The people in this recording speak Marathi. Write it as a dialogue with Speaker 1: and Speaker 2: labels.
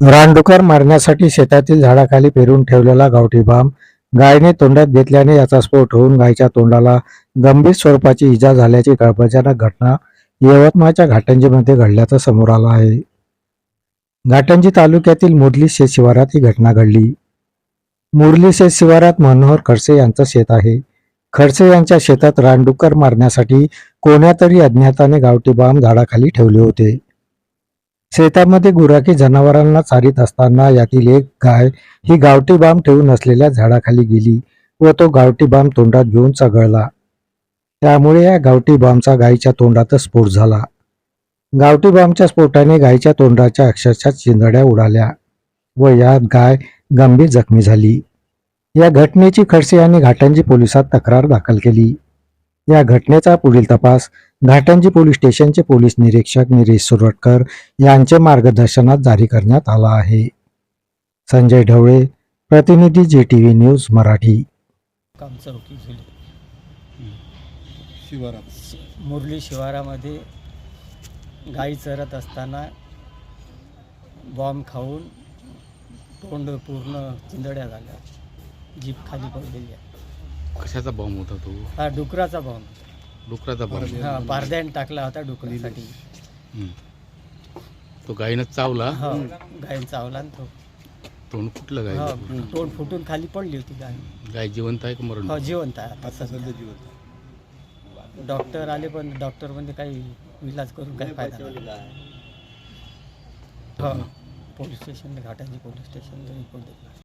Speaker 1: रानडुकर मारण्यासाठी शेतातील झाडाखाली पेरून ठेवलेला गावठी बाम गायने तोंडात घेतल्याने याचा स्फोट होऊन गायच्या तोंडाला गंभीर स्वरूपाची इजा झाल्याची कळपजनक घटना यवतमाळच्या घाटंजीमध्ये घडल्याचं समोर आलं आहे. घाटंजी तालुक्यातील मुरली शेत शिवारात ही घटना घडली. मुरली शेत शिवारात मनोहर खडसे यांचं शेत आहे. खडसे यांच्या शेतात रानडुकर मारण्यासाठी कोण्यातरी अज्ञाताने गावठी बाम झाडाखाली ठेवले होते. शेतामध्ये गुराखी जनावरांना चारीत असताना यातील एक गाय ही गावठी बाम ठेवून असलेल्या झाडाखाली गेली व तो गावठी बाम तोंडात घेऊन चघळला. त्यामुळे या गावठी बामचा गायीच्या तोंडातच स्फोट झाला. गावठी बामच्या स्फोटाने गायीच्या तोंडाच्या अक्षरशः चिंदड्या उडाल्या व यात गाय गंभीर जखमी झाली. या घटनेची खडसे यांनी घाटंजी पोलिसात तक्रार दाखल केली. या घटनेचा पुढील तपास घाटंजी पोलीस स्टेशनचे पोलीस निरीक्षक निरेश सुरटकर यांचे मार्गदर्शनात जारी करण्यात आला आहे. संजय ढवळे प्रतिनिधी G T V news Marathi.
Speaker 2: काम चौकी झाली.
Speaker 3: शिवारात
Speaker 2: शि- मुरली शिवारामध्ये गाई चरत असताना बॉम्ब खाऊन तोंड पूर्ण चिंदड्या झाल्या. जीप खाली पडलेली आहे.
Speaker 3: कशाचा बॉम्ब होता तो?
Speaker 2: हा डुकराचा बॉम्ब.
Speaker 3: डुकराचा बॉम्ब
Speaker 2: हा पारद्याने टाकला होता डुकरासाठी.
Speaker 3: तो गायीनं चावला.
Speaker 2: हा गायीन चावला आणि तो
Speaker 3: तोंड कुठलं
Speaker 2: हा
Speaker 3: गाय
Speaker 2: तोंड फुटून खाली पडली होती गाय.
Speaker 3: गाय जिवंत आहे का मरण?
Speaker 2: हो जिवंत आहे आता सध्या. डॉक्टर आले पण डॉक्टर म्हणजे काही इलाज करून काही फायदा नाही. हो पोलीस स्टेशन घाटाची पोलीस स्टेशनला रिपोर्ट दिला